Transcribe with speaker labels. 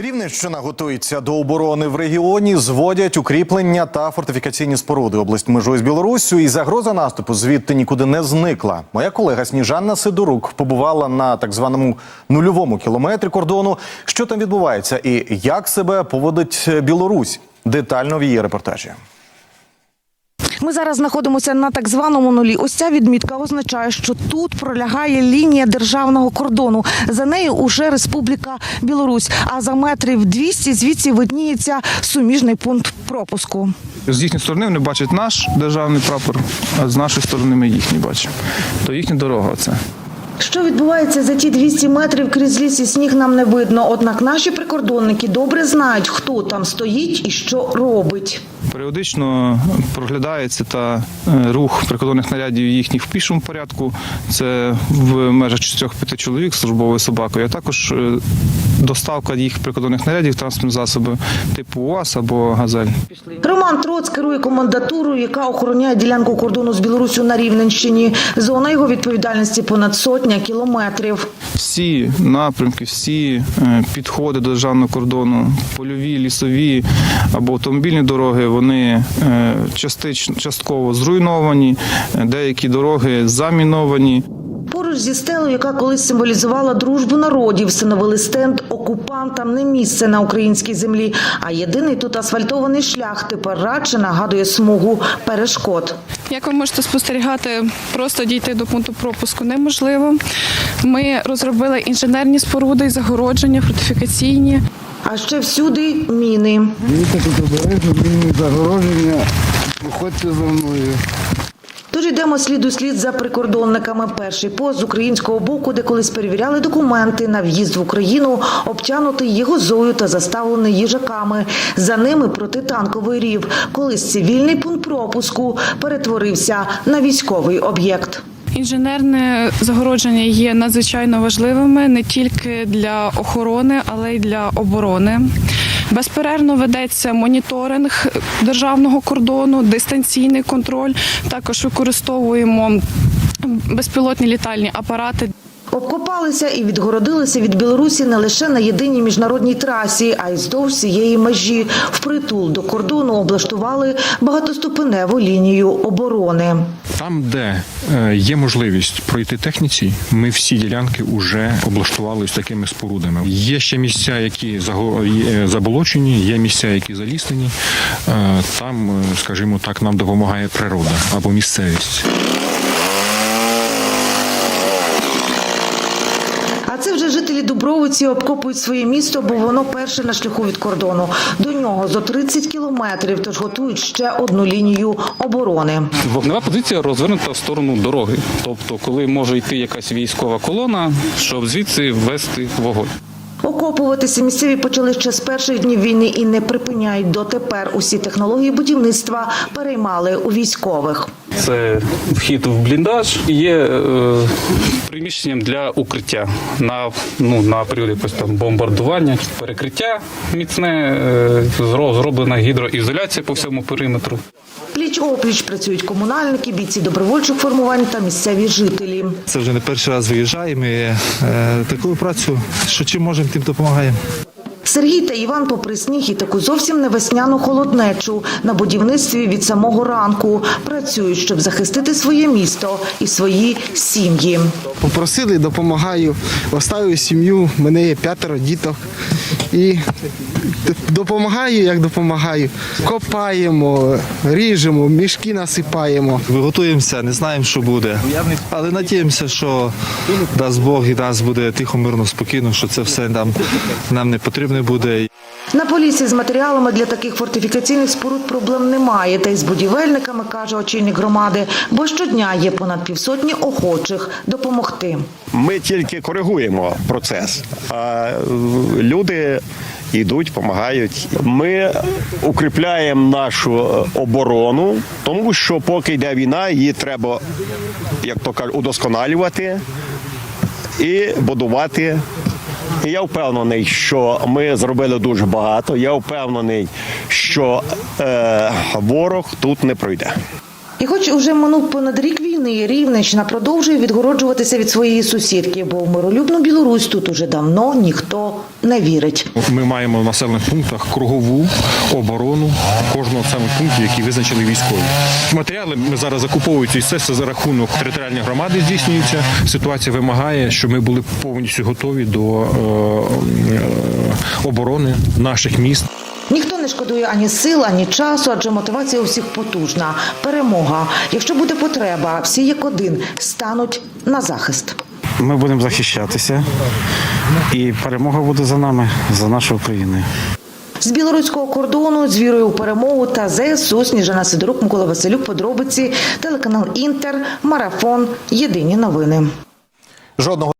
Speaker 1: Рівненщина готується до оборони в регіоні, зводять укріплення та фортифікаційні споруди. Область межує з Білоруссю, і загроза наступу звідти нікуди не зникла. Моя колега Сніжанна Сидорук побувала на так званому нульовому кілометрі кордону. Що там відбувається і як себе поводить Білорусь? Детально в її репортажі.
Speaker 2: Ми зараз знаходимося на так званому нулі. Ось ця відмітка означає, що тут пролягає лінія державного кордону. За нею уже Республіка Білорусь. А за метрів 200 звідси видніється суміжний пункт пропуску.
Speaker 3: З їхньої сторони вони бачать наш державний прапор, а з нашої сторони ми їхній бачимо. То їхня дорога це.
Speaker 2: Що відбувається за ті 200 метрів крізь ліс і сніг нам не видно. Однак наші прикордонники добре знають, хто там стоїть і що робить.
Speaker 3: Періодично проглядається та е, рух прикордонних нарядів їхніх в пішому порядку. Це в межах 4-5 чоловік службовою собакою, а також е, доставка їх прикордонних нарядів транспортних засобів типу УАЗ або Газель.
Speaker 2: Роман Троц керує комендатурою, яка охороняє ділянку кордону з Білоруссю на Рівненщині. Зона його відповідальності понад сотня кілометрів.
Speaker 3: Всі напрямки, всі е, підходи до державного кордону, польові, лісові або автомобільні дороги, вони е, частично частково зруйновані, е, деякі дороги заміновані.
Speaker 2: Поруч зі стелою, яка колись символізувала дружбу народів, встановили стенд окупантам не місце на українській землі. А єдиний тут асфальтований шлях тепер радше нагадує смугу перешкод.
Speaker 4: Як ви можете спостерігати, просто дійти до пункту пропуску неможливо. Ми розробили інженерні споруди загородження, фортифікаційні.
Speaker 2: А ще всюди міни.
Speaker 5: Дивіться тут обережно, мінні загороження. Проходьте за мною.
Speaker 2: Тож йдемо слід у слід за прикордонниками. Перший пост з українського боку, де колись перевіряли документи на в'їзд в Україну, обтянутий єгозою та заставлений їжаками. За ними протитанковий рів. Колись цивільний пункт пропуску перетворився на військовий об'єкт.
Speaker 4: Інженерне загородження є надзвичайно важливими не тільки для охорони, але й для оборони. Безперервно ведеться моніторинг державного кордону, дистанційний контроль. Також використовуємо безпілотні літальні апарати
Speaker 2: Обкопалися і відгородилися від Білорусі не лише на єдиній міжнародній трасі, а й здовж цієї межі. Впритул до кордону облаштували багатоступеневу лінію оборони.
Speaker 6: Там, де е, є можливість пройти техніці, ми всі ділянки вже облаштували з такими спорудами. Є ще місця, які заго- заболочені, є місця, які заліснені. Е, Там, е, скажімо так, нам допомагає природа або місцевість.
Speaker 2: А це вже жителі Дубровиці обкопують своє місто, бо воно перше на шляху від кордону. До нього зо 30 кілометрів, тож готують ще одну лінію оборони.
Speaker 7: Вогнева позиція розвернута в сторону дороги. Тобто, коли може йти якась військова колона, щоб звідси ввести вогонь.
Speaker 2: Окопуватися місцеві почали ще з перших днів війни і не припиняють дотепер. Усі технології будівництва переймали у військових.
Speaker 7: Це вхід в бліндаж є е, приміщенням для укриття на, ну, на період якогось там бомбардування, перекриття міцне, е, зроблена гідроізоляція по всьому периметру.
Speaker 2: Пліч опліч працюють комунальники, бійці добровольчих формувань та місцеві жителі.
Speaker 8: Це вже не перший раз виїжджаємо. І, е, таку працю, що чим можемо, тим допомагаємо.
Speaker 2: Сергій та Іван, попри сніг і таку зовсім не весняну холоднечу, на будівництві від самого ранку працюють, щоб захистити своє місто і свої сім'ї.
Speaker 5: Попросили, допомагаю. Оставив сім'ю, мене є п'ятеро діток. І допомагаю, як допомагаю. Копаємо, ріжемо, мішки насипаємо.
Speaker 8: Готуємося, не знаємо, що буде. Але надіємося, що дасть Бог і нас буде тихо, мирно, спокійно, що це все нам, нам не потрібно буде.
Speaker 2: На полісі з матеріалами для таких фортифікаційних споруд проблем немає. Та й з будівельниками, каже очільник громади, бо щодня є понад півсотні охочих допомогти.
Speaker 9: Ми тільки коригуємо процес, а люди йдуть, допомагають. Ми укріпляємо нашу оборону, тому що поки йде війна, її треба, як то кажуть, удосконалювати і будувати. І я впевнений, що ми зробили дуже багато. Я впевнений, що е, ворог тут не пройде.
Speaker 2: І хоч уже минув понад рік війни, Рівненщина продовжує відгороджуватися від своєї сусідки, бо в миролюбну Білорусь тут уже давно ніхто не вірить.
Speaker 6: Ми маємо в населених пунктах кругову оборону кожного населеного пункту, які визначили військові. Матеріали ми зараз закуповуються і це все за рахунок територіальної громади здійснюється. Ситуація вимагає, щоб ми були повністю готові до е, е, оборони наших міст.
Speaker 2: Ніхто не шкодує ані сил, ані часу, адже мотивація у всіх потужна. Перемога. Якщо буде потреба, всі як один стануть на захист.
Speaker 10: Ми будемо захищатися, і перемога буде за нами, за нашу Україну.
Speaker 2: З білоруського кордону з вірою у перемогу та ЗСУ Сніжана Сидорук, Микола Василюк, подробиці, телеканал Інтер, Марафон, Єдині новини.
Speaker 1: Жодного